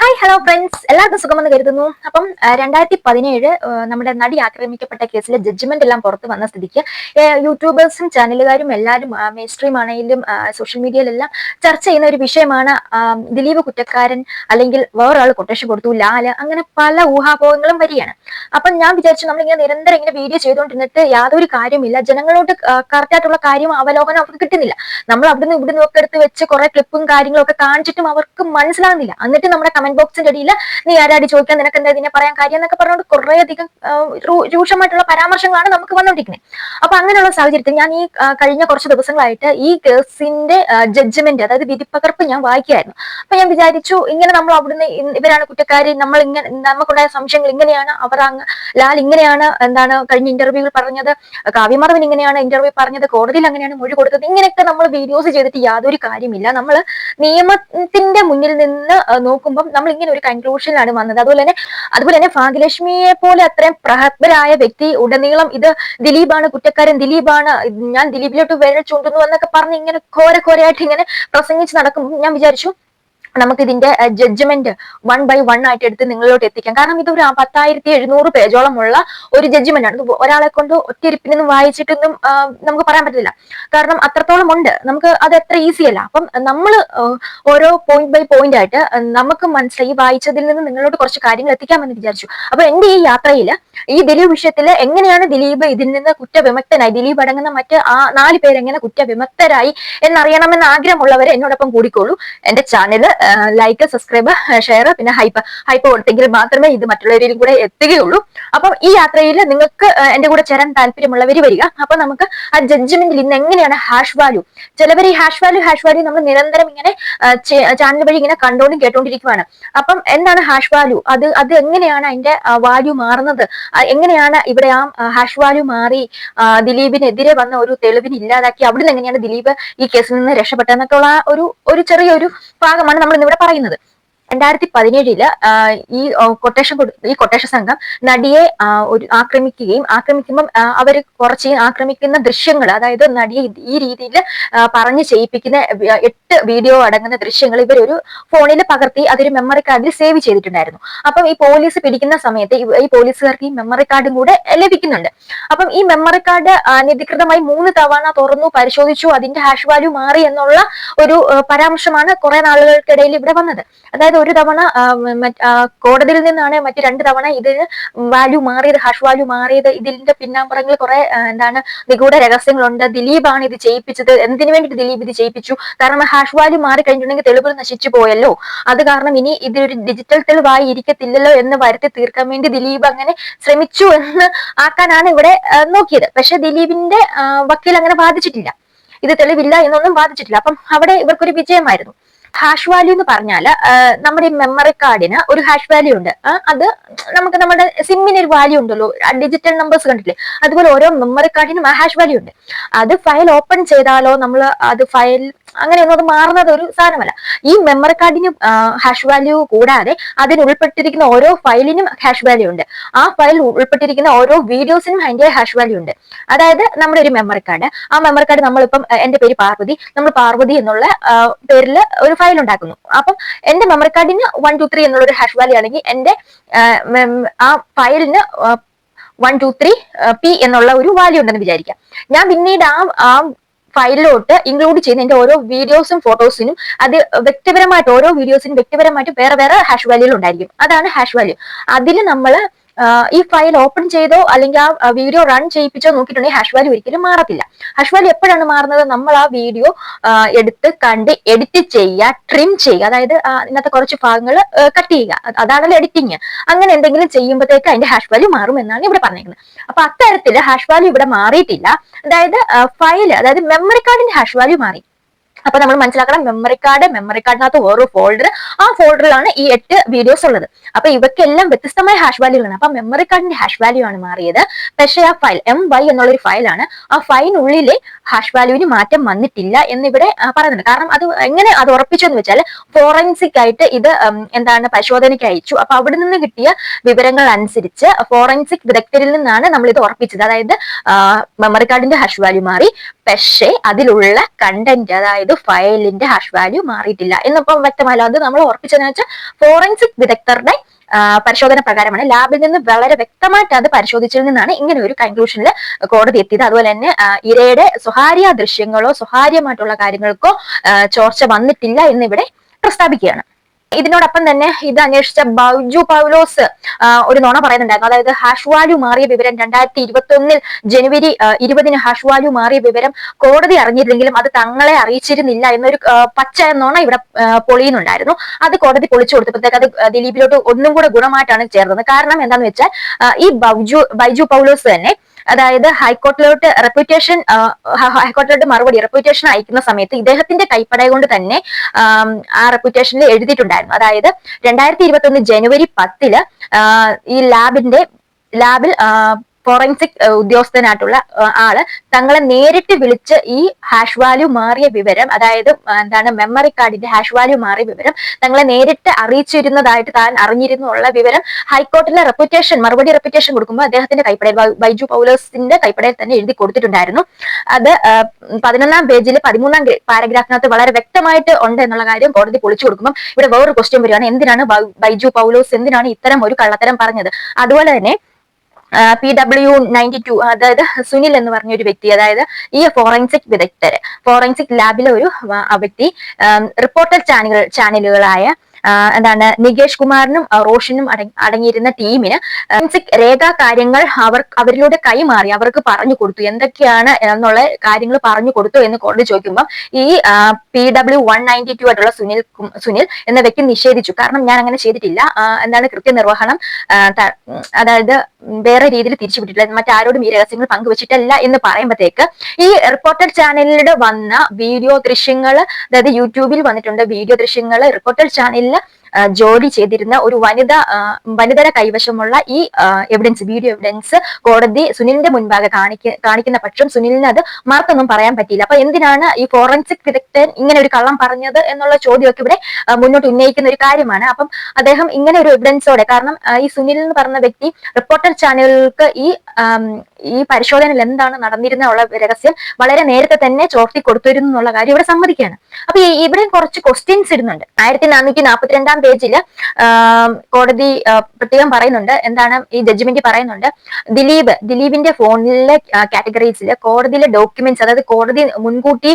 Hi hello friends എല്ലാവർക്കും സുഖമെന്ന് കരുതുന്നു. അപ്പം രണ്ടായിരത്തി പതിനേഴ് നമ്മുടെ നടി ആക്രമിക്കപ്പെട്ട കേസിലെ ജഡ്ജ്മെന്റ് എല്ലാം പുറത്ത് വന്ന സ്ഥിതിക്ക് യൂട്യൂബേഴ്സും ചാനലുകാരും എല്ലാവരും മെയിൻ സ്ട്രീം ആണെങ്കിലും സോഷ്യൽ മീഡിയയിലെല്ലാം ചർച്ച ചെയ്യുന്ന ഒരു വിഷയമാണ് ദിലീപ് കുറ്റക്കാരൻ അല്ലെങ്കിൽ വേറൊരാൾ കൊട്ടേഷൻ കൊടുത്തു ലാൽ. അങ്ങനെ പല ഊഹാപോഹങ്ങളും വരികയാണ്. അപ്പം ഞാൻ വിചാരിച്ചു നമ്മളിങ്ങനെ നിരന്തരം ഇങ്ങനെ വീഡിയോ ചെയ്തുകൊണ്ടിരുന്നിട്ട് യാതൊരു കാര്യമില്ല ജനങ്ങളോട് കറക്റ്റ് ആയിട്ടുള്ള കാര്യം അവലോകനം അവർക്ക് കിട്ടുന്നില്ല. നമ്മൾ അവിടുന്ന് ഇവിടുന്ന് ഒക്കെ എടുത്ത് വെച്ച് കുറെ ക്ലിപ്പും കാര്യങ്ങളും ഒക്കെ കാണിച്ചിട്ടും അവർക്ക് മനസ്സിലാകുന്നില്ല എന്നിട്ട് നമ്മുടെ ബോക്സിന്റെ അടിയിൽ നീ ആരാടി ചോദിക്കാൻ നിനക്ക് എന്താ ഇതിനെ പറയാൻ കാര്യം എന്നൊക്കെ പറഞ്ഞുകൊണ്ട് കുറെ അധികം രൂക്ഷമായിട്ടുള്ള പരാമർശങ്ങളാണ് നമുക്ക് വന്നുകൊണ്ടിരിക്കുന്നത് അപ്പൊ അങ്ങനെയുള്ള സാഹചര്യത്തിൽ ഞാൻ ഈ കഴിഞ്ഞ കുറച്ച് ദിവസങ്ങളായിട്ട് ഈ കേസിന്റെ ജഡ്ജ്മെന്റ് അതായത് വിധിപ്പകർപ്പ് ഞാൻ വായിക്കുകയായിരുന്നു. അപ്പൊ ഞാൻ വിചാരിച്ചു ഇങ്ങനെ നമ്മൾ അവിടുന്ന് ഇവരാണ് കുറ്റക്കാരി നമ്മൾ ഇങ്ങനെ നമുക്കുണ്ടായ സംശയങ്ങൾ ഇങ്ങനെയാണ് അവർ അങ്ങ് ലാൽ ഇങ്ങനെയാണ് എന്താണ് കഴിഞ്ഞ ഇന്റർവ്യൂവിൽ പറഞ്ഞത് കാവ്യമാധവൻ ഇങ്ങനെയാണ് ഇന്റർവ്യൂ പറഞ്ഞത് കോടതിയിൽ അങ്ങനെയാണ് മൊഴി കൊടുത്തത് ഇങ്ങനെയൊക്കെ നമ്മൾ വീഡിയോസ് ചെയ്തിട്ട് യാതൊരു കാര്യമില്ല. നമ്മൾ നിയമത്തിന്റെ മുന്നിൽ നിന്ന് നോക്കുമ്പം നമ്മൾ ഇങ്ങനെ ഒരു കൺക്ലൂഷനിലാണ് വന്നത്. അതുപോലെ തന്നെ അതുപോലെ തന്നെ ഭാഗ്യലക്ഷ്മിയെ പോലെ അത്രയും പ്രഹത്ഭരായ വ്യക്തി ഉടനീളം ഇത് ദിലീപാണ് കുറ്റക്കാരൻ ദിലീപാണ് ഞാൻ ദിലീപിലോട്ട് വിരൽ ചൂണ്ടുന്നു എന്നൊക്കെ പറഞ്ഞ് ഇങ്ങനെ ഘോര ഘോരയായിട്ട് ഇങ്ങനെ പ്രസംഗിച്ച് നടക്കും ഞാൻ വിചാരിച്ചു നമുക്ക് ഇതിന്റെ ജഡ്ജ്മെന്റ് വൺ ബൈ വൺ ആയിട്ട് എടുത്ത് നിങ്ങളിലോട്ട് എത്തിക്കാം. കാരണം ഇത് ഒരു പത്തായിരത്തി എഴുന്നൂറ് പേജോളമുള്ള ഒരു ജഡ്ജ്മെന്റ് ആണ്. ഒരാളെ കൊണ്ട് ഒറ്റയിരിപ്പിനൊന്നും വായിച്ചിട്ടൊന്നും നമുക്ക് പറയാൻ പറ്റില്ല കാരണം അത്രത്തോളം ഉണ്ട്. നമുക്ക് അത് എത്ര ഈസി അല്ല. അപ്പം നമ്മൾ ഓരോ പോയിന്റ് ബൈ പോയിന്റ് ആയിട്ട് നമുക്ക് മനസ്സിലായി വായിച്ചതിൽ നിന്ന് നിങ്ങളോട് കുറച്ച് കാര്യങ്ങൾ എത്തിക്കാമെന്ന് വിചാരിച്ചു. അപ്പൊ എന്റെ ഈ യാത്രയിൽ ഈ ദിലീപ് വിഷയത്തിൽ എങ്ങനെയാണ് ദിലീപ് ഇതിൽ നിന്ന് കുറ്റവിമുക്തനായി ദിലീപ് അടങ്ങുന്ന മറ്റ് ആ നാല് പേരെങ്ങനെ കുറ്റവിമുക്തരായി എന്നറിയണമെന്ന് ആഗ്രഹമുള്ളവർ എന്നോടൊപ്പം കൂടിക്കോളൂ. എന്റെ ചാനൽ ലൈക്ക് സബ്സ്ക്രൈബ് ഷെയർ പിന്നെ ഹൈപ്പ് ഹൈപ്പ് കൊടുത്തെങ്കിൽ മാത്രമേ ഇത് മറ്റുള്ളവരിലും കൂടെ എത്തുകയുള്ളൂ. അപ്പം ഈ യാത്രയിൽ നിങ്ങൾക്ക് എന്റെ കൂടെ ചേരാൻ താല്പര്യമുള്ളവർ വരിക. അപ്പൊ നമുക്ക് ആ ജഡ്ജ്മെന്റിൽ ഇന്ന് എങ്ങനെയാണ് ഹാഷ് വാല്യൂ ചിലവർ ഈ ഹാഷ് വാല്യൂ ഹാഷ് വാല്യൂ നമ്മൾ നിരന്തരം ഇങ്ങനെ ചാനൽ വഴി ഇങ്ങനെ കണ്ടോണ്ടും കേട്ടോണ്ടിരിക്കുവാണ്. അപ്പം എന്താണ് ഹാഷ് വാല്യൂ അത് അത് എങ്ങനെയാണ് അതിന്റെ വാല്യൂ മാറുന്നത്? എങ്ങനെയാണ് ഇവിടെ ആ ഹാഷ് വാല്യൂ മാറി ദിലീപിനെതിരെ വന്ന ഒരു തെളിവിന് ഇല്ലാതാക്കി അവിടുന്ന് എങ്ങനെയാണ് ദിലീപ് ഈ കേസിൽ നിന്ന് രക്ഷപ്പെട്ടതെന്നൊക്കെ ഉള്ള ഒരു ഒരു ചെറിയൊരു ഭാഗമാണ് നമ്മൾ ഇന്നിവിടെ പറയുന്നത്. രണ്ടായിരത്തി പതിനേഴിൽ ഈ കൊട്ടേഷൻ ഈ കൊട്ടേഷൻ സംഘം നടിയെ ഒരു ആക്രമിക്കുകയും ആക്രമിക്കുമ്പം അവർ കുറച്ച് ആക്രമിക്കുന്ന ദൃശ്യങ്ങൾ അതായത് നടിയെ ഈ രീതിയിൽ പറഞ്ഞു ചെയ്യിപ്പിക്കുന്ന എട്ട് വീഡിയോ അടങ്ങുന്ന ദൃശ്യങ്ങൾ ഇവർ ഒരു ഫോണിൽ പകർത്തി അതൊരു മെമ്മറി കാർഡിൽ സേവ് ചെയ്തിട്ടുണ്ടായിരുന്നു. അപ്പം ഈ പോലീസ് പിടിക്കുന്ന സമയത്ത് ഈ പോലീസുകാർക്ക് ഈ മെമ്മറി കാർഡും കൂടെ ലഭിക്കുന്നുണ്ട്. അപ്പം ഈ മെമ്മറി കാർഡ് അനധികൃതമായി മൂന്ന് തവണ തുറന്നു പരിശോധിച്ചു അതിന്റെ ഹാഷ് വാല്യൂ മാറി എന്നുള്ള ഒരു പരാമർശമാണ് കുറെ നാളുകൾക്കിടയിൽ ഇവിടെ വന്നത്. അതായത് ഒരു തവണ കോടതിയിൽ നിന്നാണ് മറ്റു രണ്ട് തവണ ഇതിന് വാല്യൂ മാറിയത് ഹാഷ് വാല്യൂ മാറിയത്. ഇതിന്റെ പിന്നാമ്പുറങ്ങളിൽ കുറെ എന്താണ് നിഗൂഢ രഹസ്യങ്ങളുണ്ട്. ദിലീപാണ് ഇത് ചെയ്യിപ്പിച്ചത്. എന്തിനു വേണ്ടിയിട്ട് ദിലീപ് ഇത് ചെയ്യിപ്പിച്ചു? കാരണം ഹാഷ് വാല്യൂ മാറി കഴിഞ്ഞിട്ടുണ്ടെങ്കിൽ തെളിവ് നശിച്ചു പോയല്ലോ. അത് കാരണം ഇനി ഇതൊരു ഡിജിറ്റൽ തെളിവായി ഇരിക്കത്തില്ലല്ലോ എന്ന് വരുത്തി തീർക്കാൻ വേണ്ടി ദിലീപ് അങ്ങനെ ശ്രമിച്ചു എന്ന് ആക്കാനാണ് ഇവിടെ നോക്കിയത്. പക്ഷെ ദിലീപിന്റെ വക്കീൽ അങ്ങനെ ബാധിച്ചിട്ടില്ല ഇത് തെളിവില്ല എന്നൊന്നും ബാധിച്ചിട്ടില്ല അപ്പം അവിടെ ഇവർക്കൊരു വിജയമായിരുന്നു. ഹാഷ് വാല്യൂ എന്ന് പറഞ്ഞാൽ നമ്മുടെ ഈ മെമ്മറി കാർഡിന് ഒരു ഹാഷ് വാല്യൂ ഉണ്ട്. അത് നമുക്ക് നമ്മുടെ സിമ്മിന് ഒരു വാല്യൂ ഉണ്ടല്ലോ. ഡിജിറ്റൽ നമ്പേഴ്സ് കണ്ടില്ലേ അതുപോലെ ഓരോ മെമ്മറി കാർഡിനും ആ ഹാഷ് വാല്യൂ ഉണ്ട്. അത് ഫയൽ ഓപ്പൺ ചെയ്താലോ നമ്മൾ അത് ഫയൽ അങ്ങനെയൊന്നും അത് മാറുന്നത് ഒരു സാധനമല്ല. ഈ മെമ്മറി കാർഡിന് ഹാഷ് വാല്യൂ കൂടാതെ അതിൽ ഉൾപ്പെട്ടിരിക്കുന്ന ഓരോ ഫയലിനും ഹാഷ് വാല്യൂ ഉണ്ട്. ആ ഫയൽ ഉൾപ്പെട്ടിരിക്കുന്ന ഓരോ വീഡിയോസിനും അതിന്റെ ഹാഷ് വാല്യൂ ഉണ്ട്. അതായത് നമ്മുടെ ഒരു മെമ്മറി കാർഡ് ആ മെമ്മറി കാർഡ് നമ്മളിപ്പം എന്റെ പേര് പാർവതി. നമ്മൾ പാർവതി എന്നുള്ള പേരിൽ ഒരു ഫയൽ ഉണ്ടാക്കുന്നു. അപ്പം എന്റെ മെമ്മറി കാർഡിന് വൺ ടു ത്രീ എന്നുള്ള ഒരു ഹാഷ് വാല്യൂ ആണെങ്കിൽ എന്റെ ആ ഫയലിന് വൺ ടു ത്രീ പി എന്നുള്ള ഒരു വാല്യൂ ഉണ്ടെന്ന് വിചാരിക്കാം. ഞാൻ പിന്നീട് ആ ആ ഫയലിലോട്ട് ഇൻക്ലൂഡ് ചെയ്യുന്ന എന്റെ ഓരോ വീഡിയോസും ഫോട്ടോസിനും അത് വ്യക്തിപരമായിട്ട് ഓരോ വീഡിയോസിനും വ്യക്തിപരമായിട്ട് വേറെ വേറെ ഹാഷ് വാല്യൂകൾ ഉണ്ടായിരിക്കും. അതാണ് ഹാഷ് വാല്യൂ അതിൽ നമ്മൾ ഈ ഫയൽ ഓപ്പൺ ചെയ്തോ അല്ലെങ്കിൽ ആ വീഡിയോ റൺ ചെയ്യിപ്പിച്ചോ നോക്കിയിട്ടുണ്ടെങ്കിൽ ഹാഷ് വാല്യൂ ഒരിക്കലും മാറത്തില്ല. ഹാഷ് വാല്യൂ എപ്പോഴാണ് മാറുന്നത്? നമ്മൾ ആ വീഡിയോ എടുത്ത് കണ്ട് എഡിറ്റ് ചെയ്യുക ട്രിം ചെയ്യുക. അതായത് ഇന്നത്തെ കുറച്ച് ഭാഗങ്ങൾ കട്ട് ചെയ്യുക. അത് അതാണല്ലോ എഡിറ്റിങ് അങ്ങനെ എന്തെങ്കിലും ചെയ്യുമ്പോഴത്തേക്ക് അതിന്റെ ഹാഷ് വാല്യൂ മാറും എന്നാണ് ഇവിടെ പറഞ്ഞിരിക്കുന്നത് അപ്പൊ അത്തരത്തിൽ ഹാഷ് വാല്യൂ ഇവിടെ മാറിയിട്ടില്ല. അതായത് ഫയൽ അതായത് മെമ്മറി കാർഡിന്റെ ഹാഷ് വാല്യൂ മാറി. അപ്പൊ നമ്മൾ മനസ്സിലാക്കണം മെമ്മറി കാർഡ് മെമ്മറി കാർഡിനകത്ത് ഓരോ ഫോൾഡർ ആ ഫോൾഡറിലാണ് ഈ എട്ട് വീഡിയോസ് ഉള്ളത്. അപ്പൊ ഇവയ്ക്കെല്ലാം വ്യത്യസ്തമായ ഹാഷ് വാല്യൂകളാണ് അപ്പൊ മെമ്മറി കാർഡിന്റെ ഹാഷ് വാല്യൂ ആണ് മാറിയത്. പക്ഷേ ആ ഫയൽ എം വൈ എന്നുള്ള ഒരു ഫയലാണ് ആ ഫയലിനുള്ളിലെ ഹാഷ് വാല്യൂവിന് മാറ്റം വന്നിട്ടില്ല എന്ന് ഇവിടെ പറയുന്നുണ്ട്. കാരണം അത് എങ്ങനെ അത് ഉറപ്പിച്ചു എന്ന് വെച്ചാൽ ഫോറൻസിക് ആയിട്ട് ഇത് എന്താണ് പരിശോധനയ്ക്ക് അയച്ചു. അപ്പൊ അവിടെ നിന്ന് കിട്ടിയ വിവരങ്ങൾ അനുസരിച്ച് ഫോറൻസിക് വിദഗ്ധരിൽ നിന്നാണ് നമ്മൾ ഇത് ഉറപ്പിച്ചത്. അതായത് മെമ്മറി കാർഡിന്റെ ഹാഷ് വാല്യൂ മാറി. പക്ഷേ അതിലുള്ള കണ്ടന്റ് അതായത് ഫയലിന്റെ ഹാഷ് വാല്യൂ മാറിയിട്ടില്ല. എന്നിപ്പം വ്യക്തമല്ല അത് നമ്മൾ ഓർപ്പിച്ചതെന്ന് വെച്ചാൽ ഫോറൻസിക് വിദഗ്ധരുടെ പരിശോധന പ്രകാരമാണ് ലാബിൽ നിന്ന് വളരെ വ്യക്തമായിട്ട് അത് പരിശോധിച്ചതിൽ നിന്നാണ് ഇങ്ങനെ ഒരു കൺക്ലൂഷനിൽ കോടതി എത്തിയത്. അതുപോലെ തന്നെ ഇരയുടെ സ്വകാര്യ ദൃശ്യങ്ങളോ സ്വകാര്യമായിട്ടുള്ള കാര്യങ്ങൾക്കോ ചോർച്ച വന്നിട്ടില്ല എന്നിവിടെ പ്രസ്താവിക്കുകയാണ്. ഇതിനോടൊപ്പം തന്നെ ഇത് അന്വേഷിച്ച ബൗജു പൗലോസ് ഒരു നോണ പറയുന്നുണ്ടായിരുന്നു. അതായത് ഹാഷ് വാല്യൂ മാറിയ വിവരം രണ്ടായിരത്തി ഇരുപത്തി ഒന്നിൽ ജനുവരി ഇരുപതിന് ഹാഷ് വാല്യൂ മാറിയ വിവരം കോടതി അറിഞ്ഞിരുന്നെങ്കിലും അത് തങ്ങളെ അറിയിച്ചിരുന്നില്ല എന്നൊരു പച്ച നോണ ഇവിടെ പൊളിയുന്നുണ്ടായിരുന്നു. അത് കോടതി പൊളിച്ചു കൊടുത്തപ്പോഴത്തേക്ക് അത് ദിലീപിലോട്ട് ഒന്നും കൂടെ ഗുണമായിട്ടാണ് ചേർന്നത്. കാരണം എന്താണെന്ന് വെച്ചാൽ ഈ ബൈജു ബൈജു പൗലോസ് തന്നെ അതായത് ഹൈക്കോർട്ടിലോട്ട് റെപ്യൂട്ടേഷൻ ഹൈക്കോർട്ടിലോട്ട് മറുപടി റെപ്യൂട്ടേഷൻ അയക്കുന്ന സമയത്ത് ഇദ്ദേഹത്തിന്റെ കൈപ്പട കൊണ്ട് തന്നെ ആ റെപ്യൂട്ടേഷനിൽ എഴുതിയിട്ടുണ്ടായിരുന്നു. അതായത് രണ്ടായിരത്തി ഇരുപത്തി ജനുവരി പത്തിൽ ഈ ലാബിന്റെ ലാബിൽ ഫോറൻസിക് ഉദ്യോഗസ്ഥനായിട്ടുള്ള ആൾ തങ്ങളെ നേരിട്ട് വിളിച്ച് ഈ ഹാഷ് വാല്യൂ മാറിയ വിവരം അതായത് എന്താണ് മെമ്മറി കാർഡിന്റെ ഹാഷ് വാല്യൂ മാറിയ വിവരം തങ്ങളെ നേരിട്ട് അറിയിച്ചിരുന്നതായിട്ട് താൻ അറിഞ്ഞിരുന്നു ഉള്ള വിവരം ഹൈക്കോർട്ടിലെ റെപ്യൂട്ടേഷൻ മറുപടി റെപ്യൂട്ടേഷൻ കൊടുക്കുമ്പോൾ അദ്ദേഹത്തിന്റെ കൈപ്പടയിൽ ബൈജു പൗലോസിന്റെ കൈപ്പടയിൽ തന്നെ എഴുതി കൊടുത്തിട്ടുണ്ടായിരുന്നു. അത് പതിനൊന്നാം പേജിൽ പതിമൂന്നാം പാരഗ്രാഫിനകത്ത് വളരെ വ്യക്തമായിട്ട് ഉണ്ട് എന്നുള്ള കാര്യം കോടതി പൊളിച്ചു കൊടുക്കുമ്പോൾ ഇവിടെ വേറൊരു ക്വസ്റ്റ്യൻ വരികയാണ് എന്തിനാണ് ബൈജു പൗലോസ് എന്തിനാണ് ഇത്തരം ഒരു കള്ളത്തരം പറഞ്ഞത്? അതുപോലെ തന്നെ പി ഡബ്ല്യു നയന്റി ടു അതായത് സുനിൽ എന്ന് പറഞ്ഞ ഒരു വ്യക്തി അതായത് ഈ ഫോറൻസിക് വിദഗ്ധര്. ഫോറൻസിക് ലാബിലെ ഒരു വ്യക്തി റിപ്പോർട്ടർ ചാനലുകൾ ചാനലുകളായ എന്താണ് നികേഷ് കുമാറിനും റോഷനും അടങ്ങിയിരുന്ന ടീമിന് രേഖാ കാര്യങ്ങൾ അവർ അവരിലൂടെ കൈമാറി അവർക്ക് പറഞ്ഞു കൊടുത്തു. എന്തൊക്കെയാണ് എന്നുള്ള കാര്യങ്ങൾ പറഞ്ഞു കൊടുത്തു എന്ന് കോടതി ചോദിക്കുമ്പോൾ ഈ P W one ninety two ആയിട്ടുള്ള സുനിൽ സുനിൽ എന്ന വ്യക്തി നിഷേധിച്ചു. കാരണം ഞാൻ അങ്ങനെ ചെയ്തിട്ടില്ല. എന്താണ് കൃത്യനിർവഹണം അതായത് വേറെ രീതിയിൽ തിരിച്ചുവിട്ടിട്ടില്ല. മറ്റാരോടും ഈ രഹസ്യങ്ങൾ പങ്കുവച്ചിട്ടല്ല എന്ന് പറയുമ്പോഴത്തേക്ക് ഈ റിപ്പോർട്ടർ ചാനലിലൂടെ വന്ന വീഡിയോ ദൃശ്യങ്ങൾ അതായത് യൂട്യൂബിൽ വന്നിട്ടുണ്ട് വീഡിയോ ദൃശ്യങ്ങൾ റിപ്പോർട്ടർ ചാനലിൽ ജോലി ചെയ്തിരുന്ന ഒരു വനിത വനിതര കൈവശമുള്ള ഈ എവിഡൻസ് വീഡിയോ എവിഡൻസ് കോടതി സുനിലിന്റെ മുൻപാകെ കാണിക്ക കാണിക്കുന്ന പക്ഷം സുനിലിന് അത് മാർക്കൊന്നും പറയാൻ പറ്റിയില്ല. അപ്പൊ എന്തിനാണ് ഈ ഫോറൻസിക് വിദഗ്ധൻ ഇങ്ങനെ ഒരു കള്ളം പറഞ്ഞത് എന്നുള്ള ചോദ്യമൊക്കെ ഇവിടെ മുന്നോട്ട് ഉന്നയിക്കുന്ന ഒരു കാര്യമാണ്. അപ്പം അദ്ദേഹം ഇങ്ങനെ ഒരു എവിഡൻസോടെ കാരണം ഈ സുനിൽ എന്ന് പറഞ്ഞ വ്യക്തി റിപ്പോർട്ടർ ചാനലുകൾക്ക് ഈ ഈ പരിശോധനയിൽ എന്താണ് നടന്നിരുന്നുള്ള രഹസ്യം വളരെ നേരത്തെ തന്നെ ചോർത്തി കൊടുത്തിരുന്നു എന്നുള്ള കാര്യം ഇവിടെ സമ്മതിക്കുകയാണ്. അപ്പൊ ഇവിടെ കുറച്ച് ക്വസ്റ്റ്യൻസ് ഇടുന്നുണ്ട്. ആയിരത്തി നാനൂറ്റി നാൽപ്പത്തിരണ്ടാം പേജിൽ കോടതി പ്രത്യേകം പറയുന്നുണ്ട്. എന്താണ് ഈ ജഡ്ജ്മെന്റ് പറയുന്നുണ്ട്? ദിലീപ് ദിലീപിന്റെ ഫോണിലെ കാറ്റഗറീസിൽ കോടതിയിലെ ഡോക്യുമെന്റ്സ് അതായത് കോടതി മുൻകൂട്ടി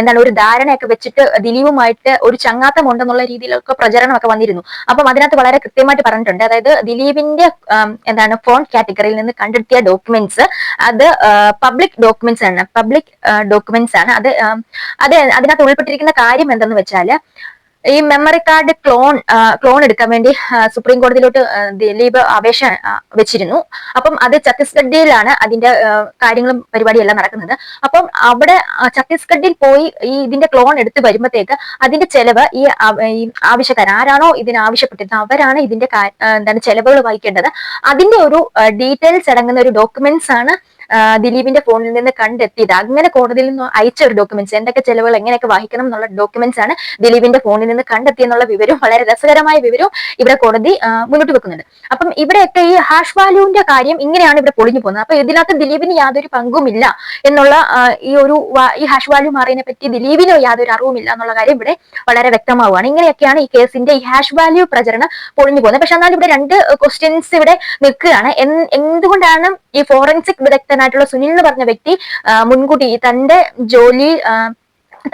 എന്താണ് ഒരു ധാരണയൊക്കെ വെച്ചിട്ട് ദിലീപുമായിട്ട് ഒരു ചങ്ങാത്തം ഉണ്ടെന്നുള്ള രീതിയിലൊക്കെ പ്രചരണമൊക്കെ വന്നിരുന്നു. അപ്പം അതിനകത്ത് വളരെ കൃത്യമായിട്ട് പറഞ്ഞിട്ടുണ്ട്. അതായത് ദിലീപിന്റെ എന്താണ് ഫോൺ കാറ്റഗറിയിൽ നിന്ന് കണ്ടെത്തിയ ഡോക്യുമെന്റ്സ് അത് പബ്ലിക് ഡോക്യുമെന്റ്സ് ആണ്. പബ്ലിക് ഡോക്യുമെന്റ്സ് ആണ്. അത് അത് അതിനകത്ത് ഉൾപ്പെട്ടിരിക്കുന്ന കാര്യം എന്തെന്ന് വെച്ചാൽ ഈ മെമ്മറി കാർഡ് ക്ലോൺ ക്ലോൺ എടുക്കാൻ വേണ്ടി സുപ്രീം കോടതിയിലോട്ട് ദിലീപ് അപേക്ഷ വെച്ചിരുന്നു. അപ്പം അത് ഛത്തീസ്ഗഡിലാണ് അതിന്റെ കാര്യങ്ങളും പരിപാടിയെല്ലാം നടക്കുന്നത്. അപ്പം അവിടെ ഛത്തീസ്ഗഡിൽ പോയി ഈ ഇതിന്റെ ക്ലോൺ എടുത്ത് വരുമ്പോഴത്തേക്ക് അതിന്റെ ചെലവ് ഈ ആവശ്യക്കാർ ആരാണോ ഇതിന് ആവശ്യപ്പെട്ടിരുന്നത് അവരാണ് ഇതിന്റെ എന്താണ് ചെലവുകൾ വഹിക്കേണ്ടത്. അതിന്റെ ഒരു ഡീറ്റെയിൽസ് അടങ്ങുന്ന ഒരു ഡോക്യുമെന്റ്സ് ആണ് ദിലീപിന്റെ ഫോണിൽ നിന്ന് കണ്ടെത്തിയത്. അങ്ങനെ കോടതിയിൽ നിന്ന് അയച്ച ഒരു ഡോക്യുമെന്റ്സ് എന്തൊക്കെ ചെലവുകൾ എങ്ങനെയൊക്കെ വഹിക്കണം എന്നുള്ള ഡോക്യുമെന്റ്സ് ആണ് ദിലീപിന്റെ ഫോണിൽ നിന്ന് കണ്ടെത്തിയെന്നുള്ള വിവരവും വളരെ രസകരമായ വിവരവും ഇവിടെ കോടതി മുന്നോട്ട് വെക്കുന്നുണ്ട്. അപ്പം ഇവിടെയൊക്കെ ഈ ഹാഷ് വാല്യൂവിന്റെ കാര്യം ഇങ്ങനെയാണ് ഇവിടെ പൊളിഞ്ഞു പോകുന്നത്. അപ്പൊ ഇതിനകത്ത് ദിലീപിന് യാതൊരു പങ്കുമില്ല എന്നുള്ള ഈ ഒരു ഈ ഹാഷ് വാല്യൂ മാറിയതിനെ പറ്റി ദിലീപിനോ യാതൊരു അറിവുമില്ല എന്നുള്ള കാര്യം ഇവിടെ വളരെ വ്യക്തമാവുകയാണ്. ഇങ്ങനെയൊക്കെയാണ് ഈ കേസിന്റെ ഈ ഹാഷ് വാല്യൂ പ്രചരണം പൊളിഞ്ഞു പോകുന്നത്. പക്ഷെ എന്നാൽ ഇവിടെ രണ്ട് ക്വസ്റ്റ്യൻസ് ഇവിടെ നിൽക്കുകയാണ്. എന്തുകൊണ്ടാണ് ഈ ഫോറൻസിക് വിദഗ്ധനായിട്ടുള്ള സുനിൽ എന്ന് പറഞ്ഞ വ്യക്തി മുൻകൂട്ടി തന്റെ ജോലി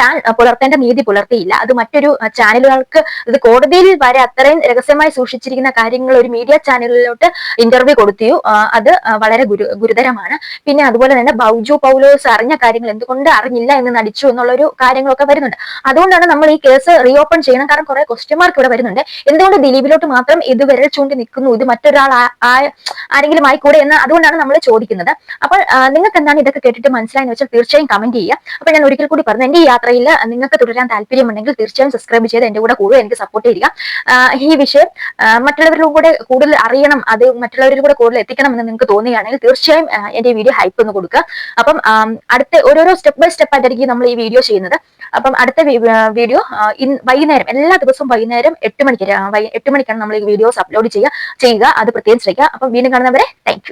താൻ പുലർത്തേണ്ട നീതി പുലർത്തിയില്ല. അത് മറ്റൊരു ചാനലുകൾക്ക് ഇത് കോടതിയിൽ വരെ അത്രയും രഹസ്യമായി സൂക്ഷിച്ചിരിക്കുന്ന കാര്യങ്ങൾ ഒരു മീഡിയ ചാനലിലോട്ട് ഇന്റർവ്യൂ കൊടുത്തു അത് വളരെ ഗുരു ഗുരുതരമാണ്. പിന്നെ അതുപോലെ തന്നെ ബൗജു പൗലോസ് അറിഞ്ഞ കാര്യങ്ങൾ എന്തുകൊണ്ട് അറിഞ്ഞില്ല എന്ന് നടിച്ചു എന്നുള്ളൊരു കാര്യങ്ങളൊക്കെ വരുന്നുണ്ട്. അതുകൊണ്ടാണ് നമ്മൾ ഈ കേസ് റീഓപ്പൺ ചെയ്യണം. കാരണം കുറെ ക്വസ്റ്റ്യൻ മാർക്ക് ഇവിടെ വരുന്നുണ്ട്. എന്തുകൊണ്ട് ദിലീപിലോട്ട് മാത്രം ഇത് വിരൽ ചൂണ്ടി നിൽക്കുന്നു? ഇത് മറ്റൊരാൾ ആരെങ്കിലും ആയിക്കൂടെ എന്ന് അതുകൊണ്ടാണ് നമ്മൾ ചോദിക്കുന്നത്. അപ്പോൾ നിങ്ങൾക്ക് എന്താണ് ഇതൊക്കെ കേട്ടിട്ട് മനസ്സിലായെന്ന് വെച്ചാൽ തീർച്ചയായും കമന്റ് ചെയ്യുക. അപ്പൊ ഞാൻ ഒരിക്കൽ കൂടി പറഞ്ഞു എന്റെ ഈ യാത്രയിൽ നിങ്ങൾക്ക് തുടരാൻ താല്പര്യമുണ്ടെങ്കിൽ തീർച്ചയായും സബ്സ്ക്രൈബ് ചെയ്ത് എന്റെ കൂടെ കൂടുതൽ എനിക്ക് സപ്പോർട്ട് ചെയ്യുക. ഈ വിഷയം മറ്റുള്ളവരിലും കൂടെ കൂടുതൽ അറിയണം അത് മറ്റുള്ളവരിലും കൂടെ കൂടുതൽ എത്തിക്കണം എന്ന് നിങ്ങൾക്ക് തോന്നുകയാണെങ്കിൽ തീർച്ചയായും എന്റെ വീഡിയോ ഹൈപ്പ് ഒന്ന് കൊടുക്കുക. അപ്പം അടുത്ത ഓരോരോ സ്റ്റെപ്പ് ബൈ സ്റ്റെപ്പ് ആയിട്ടായിരിക്കും നമ്മൾ ഈ വീഡിയോ ചെയ്യുന്നത്. അപ്പം അടുത്ത വീഡിയോ വൈകുന്നേരം എല്ലാ ദിവസവും വൈകുന്നേരം എട്ട് മണിക്ക് എട്ട് മണിക്കാണ് നമ്മൾ ഈ വീഡിയോസ് അപ്ലോഡ് ചെയ്യുക ചെയ്യുക. അത് പ്രത്യേകം ശ്രമിക്കുക അപ്പം വീണ്ടും കാണുന്നവരെ താങ്ക്